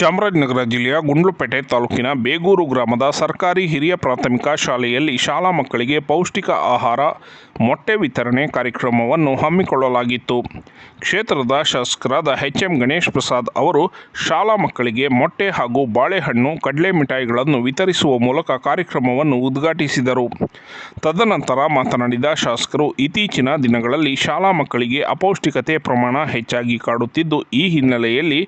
ಚಾಮರಾಜನಗರ ಜಿಲ್ಲೆಯ ಗುಂಡ್ಲುಪೇಟೆ ತಾಲೂಕಿನ ಬೇಗೂರು ಗ್ರಾಮದ ಸರ್ಕಾರಿ ಹಿರಿಯ ಪ್ರಾಥಮಿಕ ಶಾಲೆಯಲ್ಲಿ ಶಾಲಾ ಮಕ್ಕಳಿಗೆ ಪೌಷ್ಟಿಕ ಆಹಾರ, ಮೊಟ್ಟೆ ವಿತರಣೆ ಕಾರ್ಯಕ್ರಮವನ್ನು ಹಮ್ಮಿಕೊಳ್ಳಲಾಗಿತ್ತು. ಕ್ಷೇತ್ರದ ಶಾಸಕರಾದ ಎಚ್ ಎಂ ಗಣೇಶ್ ಪ್ರಸಾದ್ ಅವರು ಶಾಲಾ ಮಕ್ಕಳಿಗೆ ಮೊಟ್ಟೆ ಹಾಗೂ ಬಾಳೆಹಣ್ಣು, ಕಡಲೆ ಮಿಠಾಯಿಗಳನ್ನು ವಿತರಿಸುವ ಮೂಲಕ ಕಾರ್ಯಕ್ರಮವನ್ನು ಉದ್ಘಾಟಿಸಿದರು. ತದನಂತರ ಮಾತನಾಡಿದ ಶಾಸಕರು, ಇತ್ತೀಚಿನ ದಿನಗಳಲ್ಲಿ ಶಾಲಾ ಮಕ್ಕಳಿಗೆ ಅಪೌಷ್ಟಿಕತೆ ಪ್ರಮಾಣ ಹೆಚ್ಚಾಗಿ ಕಾಡುತ್ತಿದ್ದು, ಈ ಹಿನ್ನೆಲೆಯಲ್ಲಿ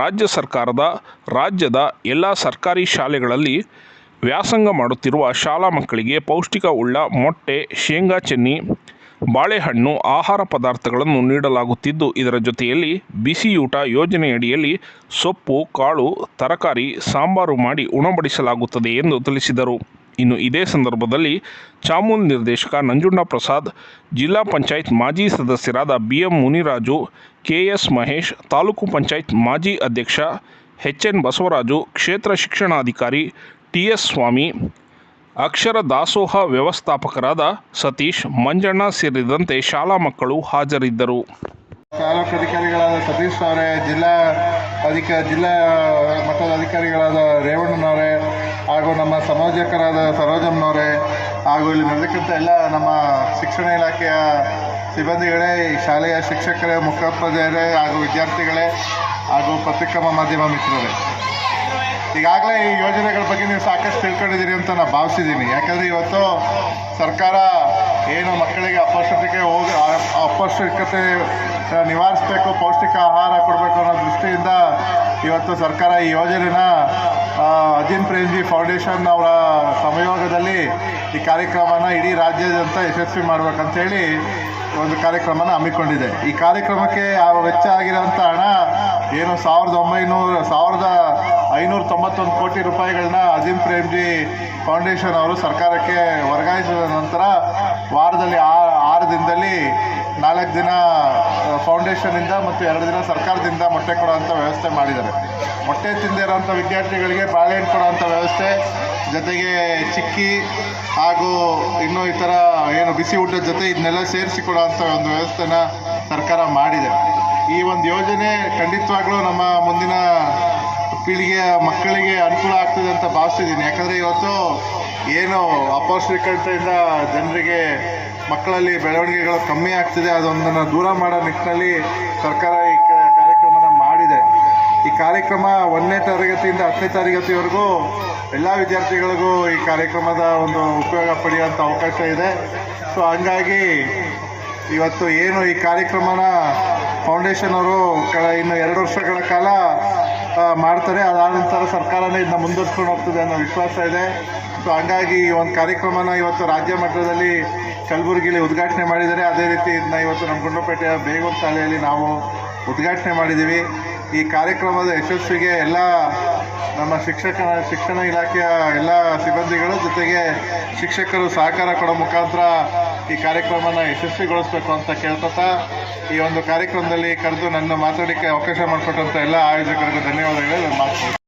ರಾಜ್ಯ ಸರ್ಕಾರದ ರಾಜ್ಯದ ಎಲ್ಲ ಸರ್ಕಾರಿ ಶಾಲೆಗಳಲ್ಲಿ ವ್ಯಾಸಂಗ ಮಾಡುತ್ತಿರುವ ಶಾಲಾ ಮಕ್ಕಳಿಗೆ ಪೌಷ್ಟಿಕ ಉಳ್ಳ ಮೊಟ್ಟೆ, ಶೇಂಗಾ ಚೆನ್ನಿ, ಬಾಳೆಹಣ್ಣು, ಆಹಾರ ಪದಾರ್ಥಗಳನ್ನು ನೀಡಲಾಗುತ್ತಿದ್ದು, ಇದರ ಜೊತೆಯಲ್ಲಿ ಬಿಸಿಯೂಟ ಯೋಜನೆಯಡಿಯಲ್ಲಿ ಸೊಪ್ಪು, ಕಾಳು, ತರಕಾರಿ, ಸಾಂಬಾರು ಮಾಡಿ ಉಣಬಡಿಸಲಾಗುತ್ತದೆ ಎಂದು ತಿಳಿಸಿದರು. ಇನ್ನು ಇದೇ ಸಂದರ್ಭದಲ್ಲಿ ಚಾಮುಲ್ ನಿರ್ದೇಶಕ ನಂಜುಂಡ ಪ್ರಸಾದ್, ಜಿಲ್ಲಾ ಪಂಚಾಯತ್ ಮಾಜಿ ಸದಸ್ಯರಾದ B M Muniraju, K S Mahesh, taluk panchayat ಮಾಜಿ ಅಧ್ಯಕ್ಷ ಎಚ್ ಎನ್ ಬಸವರಾಜು, ಕ್ಷೇತ್ರ ಶಿಕ್ಷಣಾಧಿಕಾರಿ ಟಿ ಎಸ್ ಸ್ವಾಮಿ, ಅಕ್ಷರ ದಾಸೋಹ ವ್ಯವಸ್ಥಾಪಕರಾದ ಸತೀಶ್, ಮಂಜಣ್ಣ ಸೇರಿದಂತೆ ಶಾಲಾ ಮಕ್ಕಳು ಹಾಜರಿದ್ದರು. ತಾಲೂಕು ಅಧಿಕಾರಿಗಳಾದ ಸತೀಶ್ ಅವರೇ, ಜಿಲ್ಲಾ ಅಧಿಕ, ಜಿಲ್ಲಾ ಮಟ್ಟದ ಅಧಿಕಾರಿಗಳಾದ ರೇವಣ್ಣನವರೇ, ಹಾಗೂ ನಮ್ಮ ಸಮಾಜಕರಾದ ಸರೋಜಮ್ಮನವರೇ, ಹಾಗೂ ಇಲ್ಲಿ ನಡೆದಕ್ಕಂಥ ಎಲ್ಲ ನಮ್ಮ ಶಿಕ್ಷಣ ಇಲಾಖೆಯ ಸಿಬ್ಬಂದಿಗಳೇ ಶಾಲೆಯ ಶಿಕ್ಷಕರೇ ಮುಖ್ಯೋಪಾಧ್ಯಾಯರೇ ಹಾಗೂ ವಿದ್ಯಾರ್ಥಿಗಳೇ ಹಾಗೂ ಪತ್ರಿಕಾ ಮಾಧ್ಯಮ ಮಿತ್ರರೇ. ಈಗಾಗಲೇ ಈ ಯೋಜನೆಗಳ ಬಗ್ಗೆ ನೀವು ಸಾಕಷ್ಟು ತಿಳ್ಕೊಂಡಿದ್ದೀರಿ ಅಂತ ನಾನು ಭಾವಿಸಿದ್ದೀನಿ. ಯಾಕಂದರೆ ಇವತ್ತು ಸರ್ಕಾರ ಏನು ಮಕ್ಕಳಿಗೆ ಅಪೌಷ್ಟಿಕತೆ ಹೋಗಿ ಅಪೌಷ್ಟಿಕತೆ ನಿವಾರಿಸಬೇಕು, ಪೌಷ್ಟಿಕ ಆಹಾರ ಕೊಡಬೇಕು ಅನ್ನೋ ದೃಷ್ಟಿಯಿಂದ ಇವತ್ತು ಸರ್ಕಾರ ಈ ಯೋಜನೆನ ಆ, ಪ್ರೇಂಜಿ ಫೌಂಡೇಶನ್ ಅವರ ಸಂಯೋಗದಲ್ಲಿ ಈ ಕಾರ್ಯಕ್ರಮನ ಇಡೀ ರಾಜ್ಯಾದ್ಯಂತ ಯಶಸ್ವಿ ಮಾಡ್ಬೇಕಂತೇಳಿ ಒಂದು ಕಾರ್ಯಕ್ರಮನ ಹಮ್ಮಿಕೊಂಡಿದೆ. ಈ ಕಾರ್ಯಕ್ರಮಕ್ಕೆ ಆ ವೆಚ್ಚ ಆಗಿರೋಂಥ ಹಣ ಏನು ಸಾವಿರದ ಒಂಬೈನೂರ ಸಾವಿರದ ಐನೂರ ತೊಂಬತ್ತೊಂದು ಕೋಟಿ ರೂಪಾಯಿಗಳನ್ನ ಅಜೀಂ ಪ್ರೇಮ್ಜಿ ಫೌಂಡೇಶನ್ ಅವರು ಸರ್ಕಾರಕ್ಕೆ ವರ್ಗಾಯಿಸಿದ ನಂತರ ವಾರದಲ್ಲಿ ಆರು ದಿನದಲ್ಲಿ ನಾಲ್ಕು ದಿನ ಫೌಂಡೇಶನಿಂದ ಮತ್ತು ಎರಡು ದಿನ ಸರ್ಕಾರದಿಂದ ಮೊಟ್ಟೆ ಕೊಡುವಂಥ ವ್ಯವಸ್ಥೆ ಮಾಡಿದ್ದಾರೆ. ಮೊಟ್ಟೆ ತಿಂದಿರೋಂಥ ವಿದ್ಯಾರ್ಥಿಗಳಿಗೆ ಬಾಳೆಹಣ್ಣು ಕೊಡುವಂಥ ವ್ಯವಸ್ಥೆ, ಜೊತೆಗೆ ಚಿಕ್ಕಿ ಹಾಗೂ ಇನ್ನೂ ಈ ಥರ ಏನು ಬಿಸಿ ಊಟದ ಜೊತೆ ಇದನ್ನೆಲ್ಲ ಸೇರಿಸಿ ಕೊಡುವಂಥ ಒಂದು ವ್ಯವಸ್ಥೆನ ಸರ್ಕಾರ ಮಾಡಿದೆ. ಈ ಒಂದು ಯೋಜನೆ ಖಂಡಿತವಾಗ್ಲೂ ನಮ್ಮ ಮುಂದಿನ ಪೀಳಿಗೆಯ ಮಕ್ಕಳಿಗೆ ಅನುಕೂಲ ಆಗ್ತದೆ ಅಂತ ಭಾವಿಸ್ತಿದ್ದೀನಿ. ಯಾಕಂದರೆ ಇವತ್ತು ಏನು ಅಪೌಷ್ಟಿಕತೆಯಿಂದ ಜನರಿಗೆ, ಮಕ್ಕಳಲ್ಲಿ ಬೆಳವಣಿಗೆಗಳು ಕಮ್ಮಿ ಆಗ್ತಿದೆ. ಅದೊಂದನ್ನು ದೂರ ಮಾಡೋ ನಿಟ್ಟಿನಲ್ಲಿ ಸರ್ಕಾರ ಈ ಕಾರ್ಯಕ್ರಮನ ಮಾಡಿದೆ. ಈ ಕಾರ್ಯಕ್ರಮ ಒಂದನೇ ತರಗತಿಯಿಂದ ಹತ್ತನೇ ತರಗತಿವರೆಗೂ ಎಲ್ಲ ವಿದ್ಯಾರ್ಥಿಗಳಿಗೂ ಈ ಕಾರ್ಯಕ್ರಮದ ಒಂದು ಉಪಯೋಗ ಪಡೆಯುವಂಥ ಅವಕಾಶ ಇದೆ. ಸೊ ಹಂಗಾಗಿ ಇವತ್ತು ಏನು ಈ ಕಾರ್ಯಕ್ರಮನ ಫೌಂಡೇಶನ್ ಅವರು ಇನ್ನು ಎರಡು ವರ್ಷಗಳ ಕಾಲ ಮಾಡ್ತಾರೆ. ಅದಾದ ನಂತರ ಸರ್ಕಾರನೇ ಇದನ್ನ ಮುಂದುವರ್ಸ್ಕೊಂಡು ಹೋಗ್ತದೆ ಅನ್ನೋ ವಿಶ್ವಾಸ ಇದೆ. ಸೊ ಹಂಗಾಗಿ ಈ ಒಂದು ಕಾರ್ಯಕ್ರಮನ ಇವತ್ತು ರಾಜ್ಯ ಮಟ್ಟದಲ್ಲಿ ಕಲಬುರಗಿಲಿ ಉದ್ಘಾಟನೆ ಮಾಡಿದ್ದಾರೆ. ಅದೇ ರೀತಿ ಇದನ್ನ ಇವತ್ತು ನಮ್ಮ ಗುಂಡಪೇಟೆಯ ಬೇಗೂರು ಶಾಲೆಯಲ್ಲಿ ನಾವು ಉದ್ಘಾಟನೆ ಮಾಡಿದ್ದೀವಿ. ಈ ಕಾರ್ಯಕ್ರಮದ ಯಶಸ್ವಿಗೆ ಎಲ್ಲ ನಮ್ಮ ಶಿಕ್ಷಕನ, ಶಿಕ್ಷಣ ಇಲಾಖೆಯ ಎಲ್ಲ ಸಿಬ್ಬಂದಿಗಳು ಜೊತೆಗೆ ಶಿಕ್ಷಕರು ಸಹಕಾರ ಕೊಡೋ ಮುಖಾಂತರ ಈ ಕಾರ್ಯಕ್ರಮನ ಯಶಸ್ವಿಗೊಳಿಸಬೇಕು ಅಂತ ಕೇಳ್ಕೊತಾ ಈ ಒಂದು ಕಾರ್ಯಕ್ರಮದಲ್ಲಿ ಕರೆದು ನನ್ನ ಮಾತಾಡಲಿಕ್ಕೆ ಅವಕಾಶ ಮಾಡಿಕೊಟ್ಟಂತ ಎಲ್ಲ ಆಯೋಜಕರಿಗೂ ಧನ್ಯವಾದಗಳು. ಮಾತು